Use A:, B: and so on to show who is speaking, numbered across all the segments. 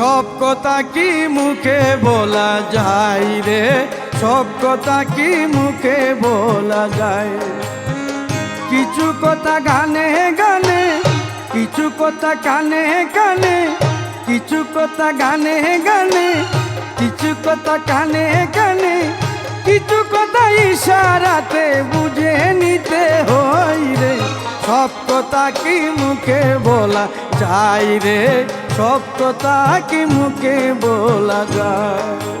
A: সব কথা কি মুখে বলা যায় রে? সব কথা কি মুখে বলা যায়? কিছু কথা গানে গানে, কিছু কথা কানে কানে, কিছু কথা গানে গানে, কিছু কথা কানে কানে, কিছু কথা ইশারাতে বুঝে নিতে হয় রে। কথা কি মুখে বলা যায় রে? কথা কি মুখে বলা যায়?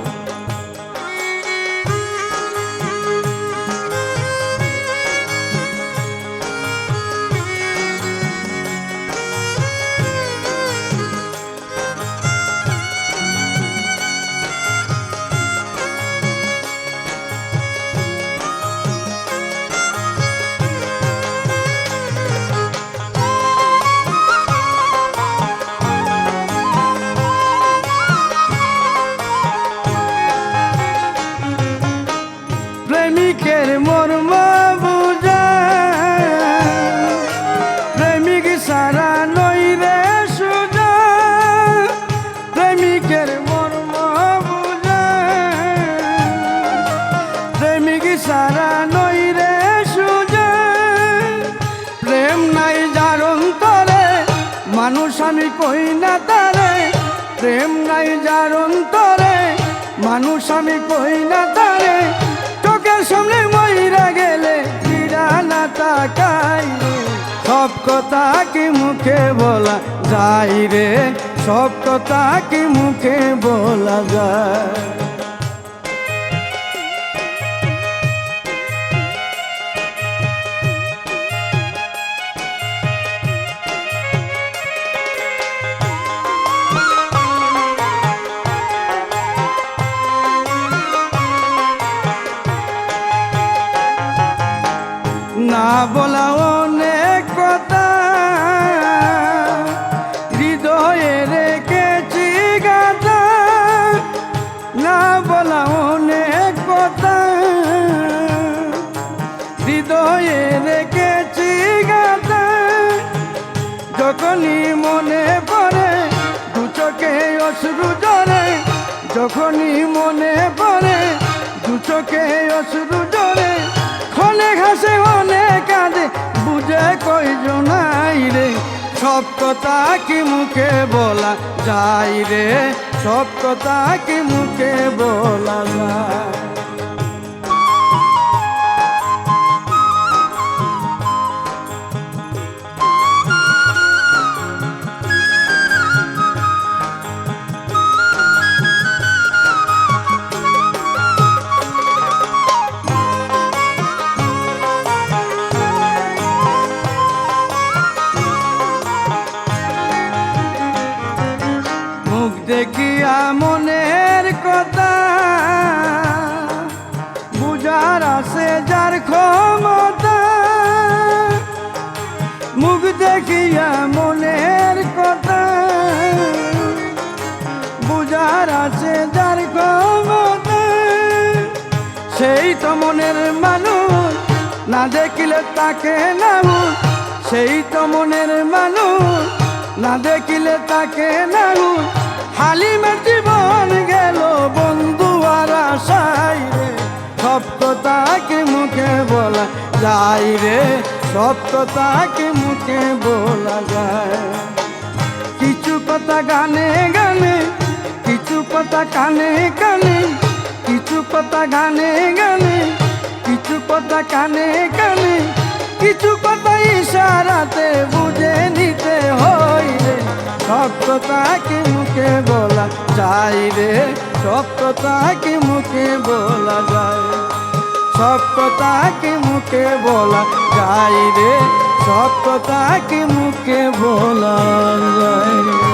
A: সারা নই রে সুজা। প্রেম নাই যার অন্তরে, মানুষ আমি কই না তারে। প্রেম নাই যার অন্তরে, মানুষ আমি কই না তারে। চোখের সামনে মইরা গেলে ফিরা না তাকাই। সব কথা কি মুখে বলা যায় রে? সব কথা কি মুখে বলা যায়? বলা অনেক কথা। হৃদয়ে রেখেছি গাথা। না বলা অনেক কথা। হৃদয়ে রেখেছি গাথা। যখনই মনে পড়ে, দু চোখে অশ্রু জরে যখনই মনে পড়ে, দু চোখে অশ্রু বুঝে জোনাই রে? সব কথা কি মুখে বলা যায় রে? সব কথা কি মুখে বলা যায়? দেখিয়া মনের কথা বুঝার আছে যার ক্ষমতা। মুখ দেখিয়া মনের কথা বুঝার আছে যার ক্ষমতা। সেই তো মনের মানুষ, না দেখিলে তাকে না সেই তো মনের মানুষ, না দেখিলে তাকে না। হালিমের জীবন গেল বন্ধু আর আশাই রে। সব কথা মুখে বলা যায় রে। সব কথা কি মুখে বলা যায়। কিছু কথা গানে গানে, কিছু কথা কানে কানে, কিছু কথা গানে গানে, কিছু কথা কানে কানে, কিছু কথা ইশারাতে বুঝে নিতে হয় রে। সব কি মুখে বলা যায় রে সব কি মুখে বলা যায়। সব কি মুখে বলা যায় রে সব কি মুখে বলা যায়।